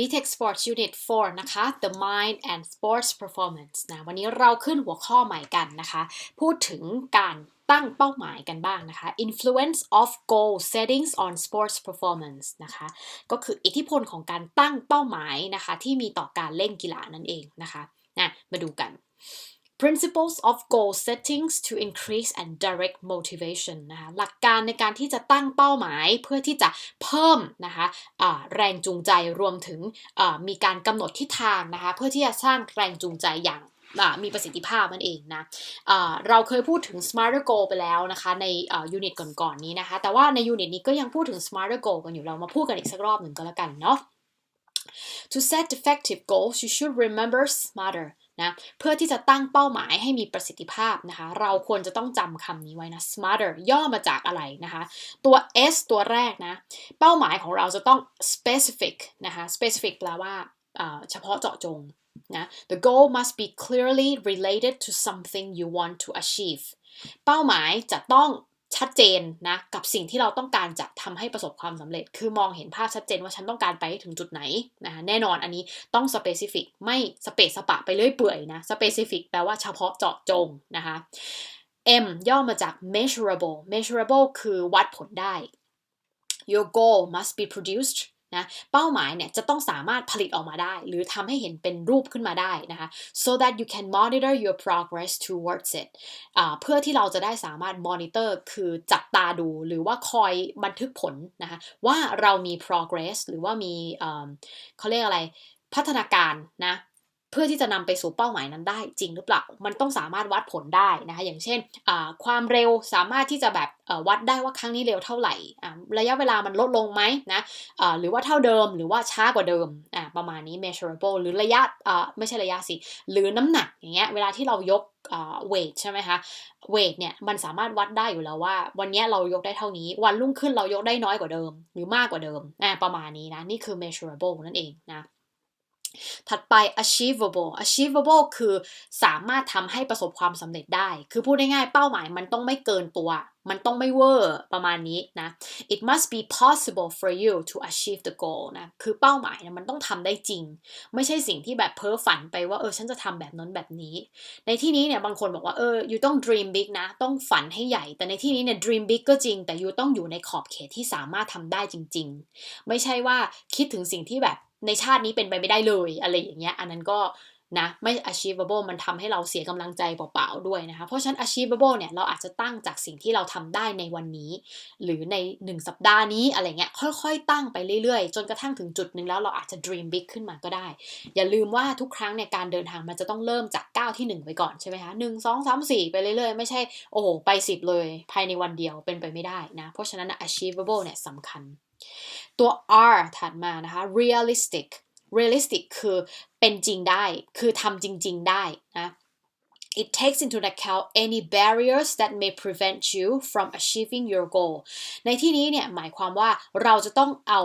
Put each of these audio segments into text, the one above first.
BTech Sports Unit 4 นะคะ The Mind and Sports Performance นะ วันนี้เราขึ้นหัวข้อใหม่กันนะคะ พูดถึงการตั้งเป้าหมายกันบ้างนะคะ Influence of goal settings on sports performance นะคะ ก็คืออิทธิพลของการตั้งเป้าหมายนะคะ ที่มีต่อการเล่นกีฬานั่นเองนะคะนะมาดูกัน principles of goal settings to increase and direct motivation นะคะหลักการในการที่จะตั้งเป้าหมายเพื่อที่จะเพิ่มนะคะะแรงจูงใจรวมถึงมีการกำหนดทิศทางนะคะเพื่อที่จะสร้างแรงจูงใจอย่างมีประสิทธิภาพมันเองนะะเราเคยพูดถึง smarter goal ไปแล้วนะคะในยูนิตก่อนๆนี้นะคะ แต่ว่าในยูนิตนี้ก็ยังพูดถึง smarter goal กันอยู่เรามาพูดกันอีกสักรอบหนึ่งก็แล้วกันเนาะ To set effective goals you should remember smarter นะเพื่อที่จะตั้งเป้าหมายให้มีประสิทธิภาพนะคะ เราควรจะต้องจำคำนี้ไว้นะ smarter ย่อมาจากอะไรนะคะ ตัว s ตัวแรกนะ เป้าหมายของเราจะต้อง specific นะคะ specific แปลว่าเฉพาะเจาะจงนะ the goal must be clearly related to something you want to achieve เป้าหมายจะต้อง ชัดเจนนะกับสิ่งที่เราต้องการจะทำให้ประสบความสำเร็จ คือมองเห็นภาพชัดเจนว่าฉันต้องการไปถึงจุดไหนนะคะแน่นอนอันนี้ต้องสเปซิฟิกไม่สเปซสปะไปเรื่อยเปื่อยนะสเปซิฟิกแปลว่าเฉพาะเจาะจงนะคะ M ย่อมาจาก measurable measurable คือวัดผลได้ your goal must be produced นะเป้าหมายเนี่ยจะต้องสามารถผลิตออกมาได้ หรือทำให้เห็นเป็นรูปขึ้นมาได้นะคะ so that you can monitor your progress towards it เพื่อที่เราจะได้สามารถ monitor คือจับตาดูหรือว่าคอยบันทึกผลนะคะว่าเรามี progress หรือว่ามีเขาเรียกอะไรพัฒนาการนะ เพื่อที่จะนำไปสู่เป้าหมายนั้นได้จริงหรือเปล่า มันต้องสามารถวัดผลได้นะคะ อย่างเช่นความเร็วสามารถที่จะแบบวัดได้ว่าครั้งนี้เร็วเท่าไหร่ ระยะเวลามันลดลงไหมนะหรือว่าเท่าเดิมหรือว่าช้ากว่าเดิมประมาณนี้ measurable หรือระยะไม่ใช่ระยะสิ หรือน้ำหนักอย่างเงี้ยเวลาที่เรายกเวทใช่ไหมคะเวทเนี่ยมันสามารถวัดได้อยู่แล้วว่า วันนี้เรายกได้เท่านี้ วันรุ่งขึ้นเรายกได้น้อยกว่าเดิม หรือมากกว่าเดิมประมาณนี้นะนี่คือ measurable นั่นเองนะ ถัดไป achievable achievable คือสามารถทำให้ประสบความสำเร็จได้ คือพูดง่ายๆ เป้าหมายมันต้องไม่เกินตัว มันต้องไม่เวอร์ประมาณนี้นะ it must be possible for you to achieve the goal นะ คือเป้าหมายนะมันต้องทำได้จริง ไม่ใช่สิ่งที่แบบเพ้อฝันไปว่า เออ ฉันจะทำแบบนั้นแบบนี้ ในที่นี้เนี่ยบางคนบอกว่า เออ you ต้อง dream big นะ ต้องฝันให้ใหญ่ แต่ในที่นี้เนี่ย dream big ก็จริง แต่ you ต้องอยู่ในขอบเขตที่สามารถทำได้จริง ๆ ไม่ใช่ว่าคิดถึงสิ่งที่แบบ ในชาตินี้เป็นไปไม่ได้เลยอะไรอย่างเงี้ย อันนั้นก็นะไม่ achievable มันทำให้เราเสียกำลังใจเปล่าๆด้วยนะคะ เพราะฉะนั้น achievable เนี่ยเราอาจจะตั้งจากสิ่งที่เราทำได้ในวันนี้ หรือใน 1 สัปดาห์นี้อะไรเงี้ยค่อยๆ ตั้งไปเรื่อยๆ จนกระทั่งถึงจุดหนึ่งแล้วเราอาจจะ dream big ขึ้นมาก็ได้ อย่าลืมว่าทุกครั้งเนี่ยการเดินทางมันจะต้องเริ่มจากก้าวที่ 1ไปก่อนใช่ไหมคะหนึ่งสองสามสี่ไปเรื่อยๆ ไม่ใช่โอ้ไป 10 เลย ภายในวันเดียวเป็นไปไม่ได้นะเพราะฉะนั้น achievable เนี่ยสำคัญ ตัว R ถัดมานะคะ realistic realistic คือเป็นจริงได้ คือทำจริง ๆ ได้นะ It takes into account any barriers that may prevent you from achieving your goal ในที่นี้เนี่ยหมายความว่าเราจะต้องเอา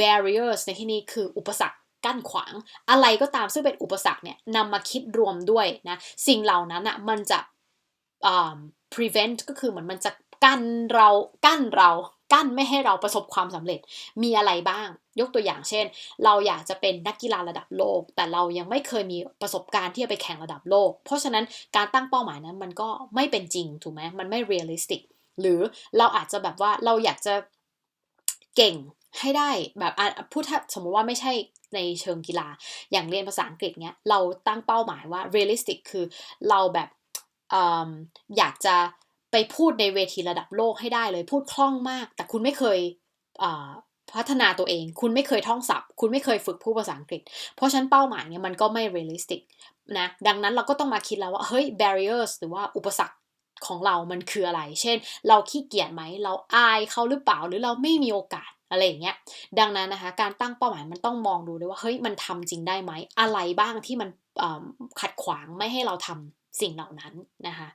barriers ในที่นี้คืออุปสรรคกั้นขวาง อะไรก็ตามซึ่งเป็นอุปสรรคเนี่ยนำมาคิดรวมด้วยนะ สิ่งเหล่านั้นอะมันจะ prevent ก็คือเหมือนมันจะกั้นเรากั้นเรา กั้นไม่ให้เราประสบความสำเร็จมีอะไรบ้าง ยกตัวอย่างเช่น เราอยากจะเป็นนักกีฬาระดับโลก แต่เรายังไม่เคยมีประสบการณ์ที่จะไปแข่งระดับโลก เพราะฉะนั้นการตั้งเป้าหมายนั้นมันก็ไม่เป็นจริงถูกไหมมันไม่เรียลลิสติกหรือเราอาจจะแบบว่าเราอยากจะเก่งให้ได้แบบพูดถ้าสมมติว่าไม่ใช่ในเชิงกีฬา อย่างเรียนภาษาอังกฤษเนี้ยเราตั้งเป้าหมายว่า realistic คือเราแบบออยากจะ ไปพูดในเวทีระดับโลกให้ได้เลยพูดคล่องมาก แต่คุณไม่เคยพัฒนาตัวเอง คุณไม่เคยท่องศัพท์ คุณไม่เคยฝึกพูดภาษาอังกฤษ เพราะฉะนั้นเป้าหมายเนี่ยมันก็ไม่ realistic นะดังนั้นเราก็ต้องมาคิดแล้วว่า เฮ้ย barriers หรือว่าอุปสรรคของเรามันคืออะไร เช่น เราขี้เกียจไหม เราอายเขาหรือเปล่า หรือเราไม่มีโอกาสอะไรอย่างเงี้ย ดังนั้นนะคะ การตั้งเป้าหมายมันต้องมองดูด้วยว่า เฮ้ย มันทำจริงได้ไหม อะไรบ้างที่มันขัดขวางไม่ให้เราทำ สิ่งเหล่านั้นนะคะ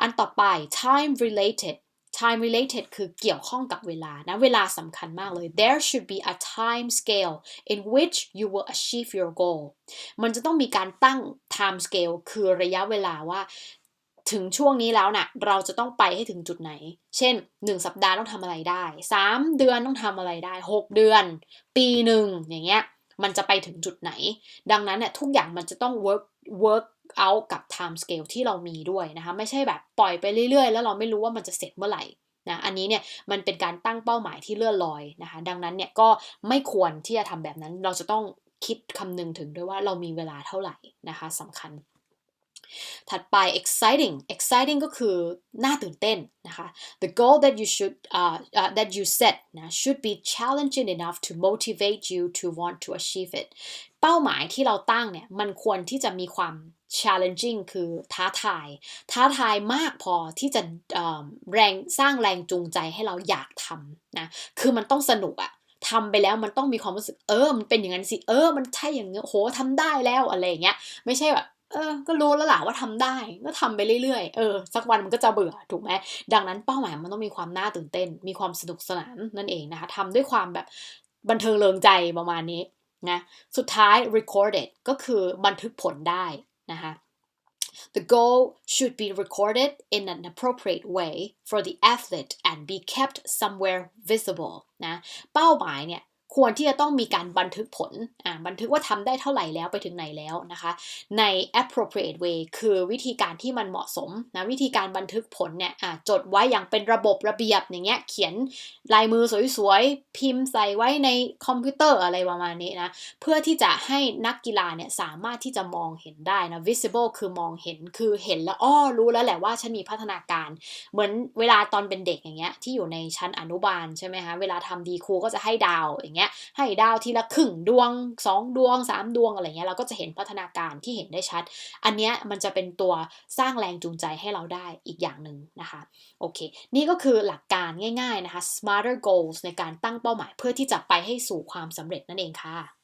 อันต่อไป time related time related คือเกี่ยวข้องกับเวลานะ เวลาสำคัญมากเลย there should be a time scale in which you will achieve your goal มันจะต้องมีการตั้ง time scale คือระยะเวลาว่า ถึงช่วงนี้แล้วนะ่ะ เราจะต้องไปให้ถึงจุดไหน เช่น 1 สัปดาห์ต้องทำอะไรได้ 3 เดือนต้องทำอะไรได้ 6 เดือน ปีหนึ่งอย่างเงี้ย มันจะไปถึงจุดไหน ดังนั้นเนี่ยทุกอย่างมันจะต้อง work work out กับ time scale ที่เรามีด้วยนะคะไม่ใช่แบบปล่อยไปเรื่อยๆ แล้วเราไม่รู้ว่ามันจะเสร็จเมื่อไหร่นะอันนี้เนี่ยมันเป็นการตั้งเป้าหมายที่เลื่อนลอยนะคะดังนั้นเนี่ยก็ไม่ควรที่จะทำแบบนั้นเราจะต้องคิดคำนึงถึงด้วยว่าเรามีเวลาเท่าไหร่นะคะสำคัญ ถัดไป exciting exciting ก็คือน่าตื่นเต้นนะคะ the goal that you should uh, uh, that you set นะ should be challenging enough to motivate you to want to achieve it เป้าหมายที่เราตั้งเนี่ยมันควรที่จะมีความ challenging คือท้าทาย ท้าทายมากพอที่จะแรงสร้างแรงจูงใจให้เราอยากทำนะคือมันต้องสนุกอะทำไปแล้วมันต้องมีความรู้สึกเออมันเป็นอย่างนั้นสิเออ มันใช่อย่างเงี้ยโหทำได้แล้วอะไรอย่างเงี้ย ไม่ใช่แบบเออ ก็รู้แล้วล่ะว่าทำได้ ก็ทำไปเรื่อยๆ เออ สักวันมันก็จะเบื่อ ถูกไหม ดังนั้นเป้าหมายมันต้องมีความน่าตื่นเต้น มีความสนุกสนานนั่นเองนะคะทำด้วยความแบบบันเทิงเริงใจประมาณนี้นะ สุดท้าย recorded ก็คือบันทึกผลได้ นะคะ The goal should be recorded in an appropriate way for the athlete and be kept somewhere visible นะ เป้าหมายเนี่ย ควรที่จะต้องมีการบันทึกผลอ่าบันทึกว่าทำได้เท่าไหร่แล้วไปถึงไหนแล้วนะคะ ใน appropriate way คือวิธีการที่มันเหมาะสมนะวิธีการบันทึกผลเนี่ยอ่าจดไว้อย่างเป็นระบบระเบียบอย่างเงี้ยเขียนลายมือสวยๆ พิมพ์ใส่ไว้ในคอมพิวเตอร์อะไรประมาณนี้นะ เพื่อที่จะให้นักกีฬาเนี่ยสามารถที่จะมองเห็นได้นะ visible คือมองเห็นคือเห็นแล้วอ้อรู้แล้วแหละว่าฉันมีพัฒนาการ เหมือนเวลาตอนเป็นเด็กอย่างเงี้ยที่อยู่ในชั้นอนุบาลใช่ไหมคะเวลาทำดีครูก็จะให้ดาวอย่างเงี้ยงี้ยให้ดาวทีละครึ่งดวง 2 ดวง 3 ดวงอะไรเงี้ยเราก็จะเห็นพัฒนาการที่เห็นได้ชัด อันเนี้ยมันจะเป็นตัวสร้างแรงจูงใจให้เราได้อีกอย่างหนึ่งนะคะโอเค นี่ก็คือหลักการง่ายๆนะคะ smarter goals ในการตั้งเป้าหมายเพื่อที่จะไปให้สู่ความสำเร็จนั่นเองค่ะ